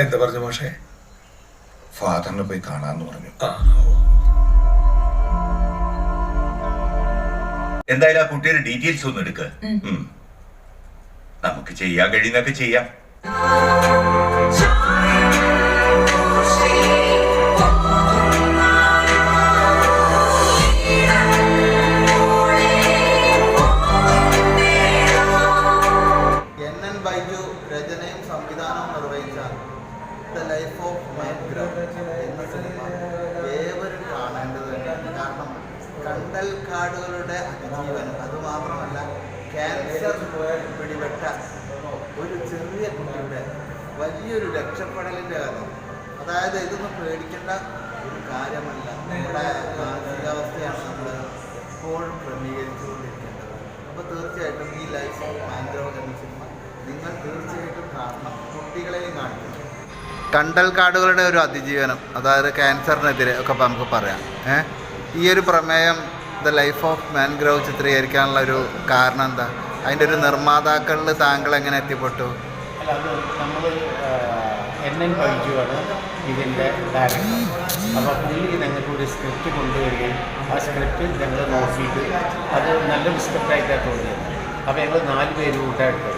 എന്താ പറഞ്ഞു മോഷെ? ഫാദറിനെ പോയി കാണാന്ന് പറഞ്ഞു. എന്തായാലും ആ കുട്ടിയുടെ ഡീറ്റെയിൽസ് ഒന്ന് എടുക്ക. നമുക്ക് ചെയ്യാൻ കഴിയുന്നൊക്കെ ചെയ്യാം. കണ്ടൽ കാടുകളുടെ അതിജീവനം അതുമാത്രമല്ല ക്യാൻസർ പിടിപെട്ട ഒരു ചെറിയ കുട്ടിയുടെ വലിയൊരു രക്ഷപ്പെടലിന്റെ കഥ അതായത് ഇതൊന്നും പേടിക്കേണ്ട ഒരു കാര്യമല്ല. നമ്മുടെ മാനസികാവസ്ഥയാണ് നമ്മൾ എപ്പോഴും ക്രമീകരിച്ചുകൊണ്ടിരിക്കേണ്ടത്. അപ്പോൾ തീർച്ചയായിട്ടും ഈ ലൈഫ് ഓഫ് മാൻഗ്രോവ് എന്ന സിനിമ നിങ്ങൾ തീർച്ചയായിട്ടും കാണണം. കുട്ടികളെയും കാണിക്കണം. കണ്ടൽ കാടുകളുടെ ഒരു അതിജീവനം അതായത് ക്യാൻസറിനെതിരെ ഒക്കെ നമുക്ക് പറയാം. ഏ? ഈ ഒരു പ്രമേയം ദ ലൈഫ് ഓഫ് മാൻഗ്രോവ് ചിത്രീകരിക്കാനുള്ള ഒരു കാരണം എന്താ? അതിന്റെ ഒരു നിർമ്മാതാക്കളിൽ താങ്കൾ എങ്ങനെ എത്തിപ്പെട്ടു? അല്ല അത് നമ്മൾ എൻ എൻ ബൈജുവാണ് ഇതിന്റെ ഡയറക്ടർ. അപ്പോൾ പുള്ളി ഞങ്ങൾക്ക് ഒരു സ്ക്രിപ്റ്റ് കൊണ്ടുവരികയും ആ സ്ക്രിപ്റ്റ് ഞങ്ങൾ നോക്കിയിട്ട് അത് നല്ലൊരു സ്ക്രിപ്റ്റായിട്ടാണ് തോന്നിയത്. അപ്പോൾ ഞങ്ങൾ നാല് പേര് കൂട്ടായിട്ട്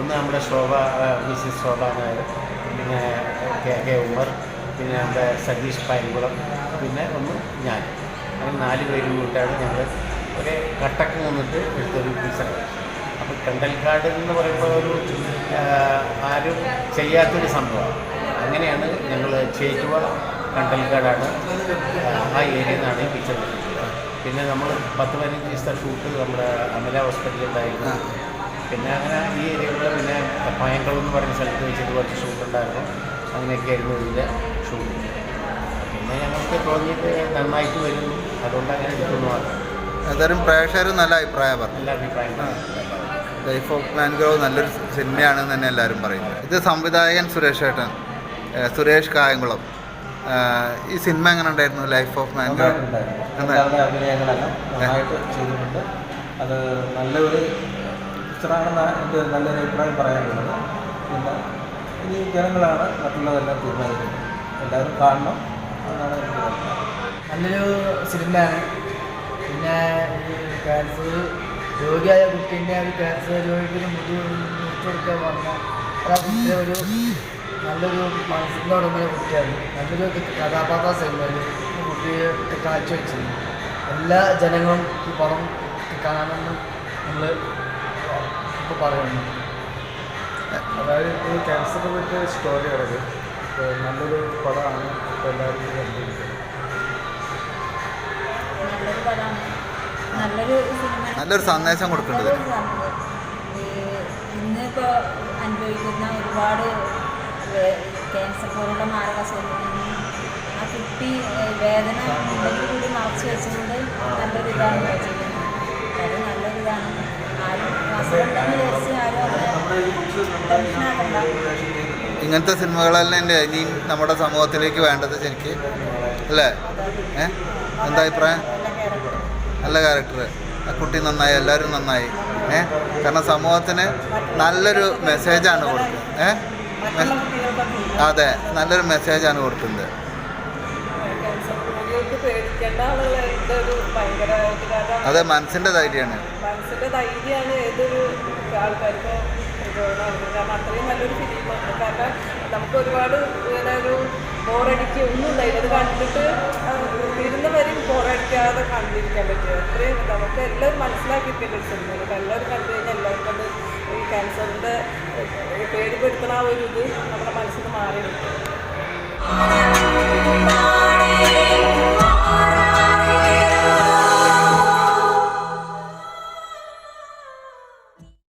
ഒന്ന് നമ്മുടെ ശോഭ മിസ്സിസ് ശോഭ നായർ പിന്നെ കെ കെ ഉമർ പിന്നെ നമ്മുടെ സതീഷ് പൈൻകുളം പിന്നെ ഒന്ന് ഞാൻ. അങ്ങനെ നാല് പേരും കൂട്ടാണ് ഞങ്ങൾ ഒരു കട്ടക്ക് നിന്നിട്ട് എടുത്തൊരു പിക്ചറാണ് അപ്പോൾ കണ്ടൽക്കാട് എന്ന് പറയുമ്പോൾ ഒരു ആരും ചെയ്യാത്തൊരു സംഭവം. അങ്ങനെയാണ് ഞങ്ങൾ ചേറ്റുവ കണ്ടൽക്കാടാണ് ആ ഏരിയയിൽ നിന്നാണ് ഈ പിക്ചർ പിന്നെ നമ്മൾ പത്ത് പതിനഞ്ച് ദിവസത്തെ ഷൂട്ട് നമ്മുടെ അമല ഹോസ്പിറ്റലിലുണ്ടായിരുന്നു പിന്നെ അങ്ങനെ ഈ ഏരിയകളിൽ പിന്നെ പയങ്കുളം എന്ന് പറയുന്ന സ്ഥലത്ത് വെച്ചിട്ട് കുറച്ച് ഷൂട്ട് ഉണ്ടായിരുന്നു. അങ്ങനെയൊക്കെ ആയിരുന്നു ഇതിന്റെ ഷൂട്ട്. പിന്നെ ഞങ്ങൾക്ക് തോന്നിയിട്ട് നന്നായിട്ട് വരുന്നു അതുകൊണ്ട് അങ്ങനെ എടുക്കുന്നു മാത്രം ഏതായാലും പ്രേക്ഷകർ നല്ല അഭിപ്രായം പറഞ്ഞു. നല്ല അഭിപ്രായം ലൈഫ് ഓഫ് മാൻഗ്രോവ് നല്ലൊരു സിനിമയാണെന്ന് തന്നെ എല്ലാവരും പറയുന്നത് ഇത് സംവിധായകൻ സുരേഷ് ഏട്ടൻ സുരേഷ് കായംകുളം. ഈ സിനിമ എങ്ങനെ ഉണ്ടായിരുന്നു? ലൈഫ് ഓഫ് മാൻഗ്രോവ് അഭിനയങ്ങളെല്ലാം നന്നായിട്ട് ചെയ്തിട്ടുണ്ട്. അത് നല്ലൊരു പിക്ചറാണെന്ന് എനിക്ക് നല്ലൊരു അഭിപ്രായം പറയാനുള്ളത് പിന്നെ ഇനി ജനങ്ങളാണ് മറ്റുള്ളതെല്ലാം തീരുമാനിക്കുന്നത്. എല്ലാവരും കാണണം. നല്ലൊരു സിനിമയാണ്. പിന്നെ ക്യാൻസർ രോഗിയായ കുട്ടീന്റെ ഒരു ക്യാൻസർ രോഗിക്ക് മുടി മുറിച്ചു കൊടുക്കാൻ പറഞ്ഞ ആ ഒരു നല്ലൊരു മനസ്സിനോട് ഉടമയുള്ള കുട്ടിയാണ്. നല്ലൊരു കഥാപാത്ര സിനിമയിൽ കുട്ടിയെ കാഴ്ചവെച്ചത് എല്ലാ ജനങ്ങളും ഈ പടം കാണണമെന്ന് നമ്മൾ ഇപ്പോൾ പറയുന്നു. അതായത് ഈ ക്യാൻസറിനെ പറ്റിയ സ്റ്റോറിയാണത് നല്ലൊരു പടമാണ്. എല്ലാവരും നല്ലൊരു സിനിമ നല്ലൊരു സന്ദേശം കൊടുക്കേണ്ടത് ഇന്നിപ്പോൾ അനുഭവിക്കുന്ന ഒരുപാട് ക്യാൻസർ പോലുള്ള മാരക അസുഖങ്ങളിൽ ആ കുട്ടി വേദന ഉണ്ടെങ്കിൽ കൂടി മറച്ചു വെച്ചുകൊണ്ട് നല്ലൊരു ഇതാണ് ചെയ്യുന്നത് അത് നല്ലൊരു ഇതാണ്. ആരും അസുഖം വിചാരിച്ച് ആരും അങ്ങനെ ടെൻഷനാക്കണ്ട. ഇങ്ങനത്തെ സിനിമകളെല്ലാം എന്റെ ഇനിയും നമ്മുടെ സമൂഹത്തിലേക്ക് വേണ്ടത് ശരിക്ക്? അല്ലേ? ഏ? എന്താ അഭിപ്രായം? നല്ല ക്യാരക്ടർ. ആ കുട്ടി നന്നായി എല്ലാവരും നന്നായി. ഏ? കാരണം സമൂഹത്തിന് നല്ലൊരു മെസ്സേജാണ് കൊടുക്കുന്നത്. ഏ? അതെ നല്ലൊരു മെസ്സേജാണ് കൊടുക്കുന്നത്. അതെ മനസ്സിന്റെ ധൈര്യമാണ്. ആൾക്കാർക്കും. പ്രചോദനമാകുന്നത് കാരണം അത്രയും നല്ലൊരു കാരണം നമുക്ക് ഒരുപാട് ഇങ്ങനെ ഒരു ബോറടിക്കുക ഒന്നും ഉണ്ടായില്ല. അത് കണ്ടിട്ട് തീരുന്നവരെയും ബോറടിക്കാതെ കണ്ടിരിക്കാൻ പറ്റും അത്രയും നമുക്ക് എല്ലാവരും മനസ്സിലാക്കിയിട്ടുണ്ട് എല്ലാവരും കണ്ടു കഴിഞ്ഞാൽ എല്ലാവർക്കും അത് ഈ ക്യാൻസറിന്റെ പേടിപ്പെടുത്തുന്ന ഒരു ഇത് നമ്മുടെ മനസ്സിൽ നിന്ന്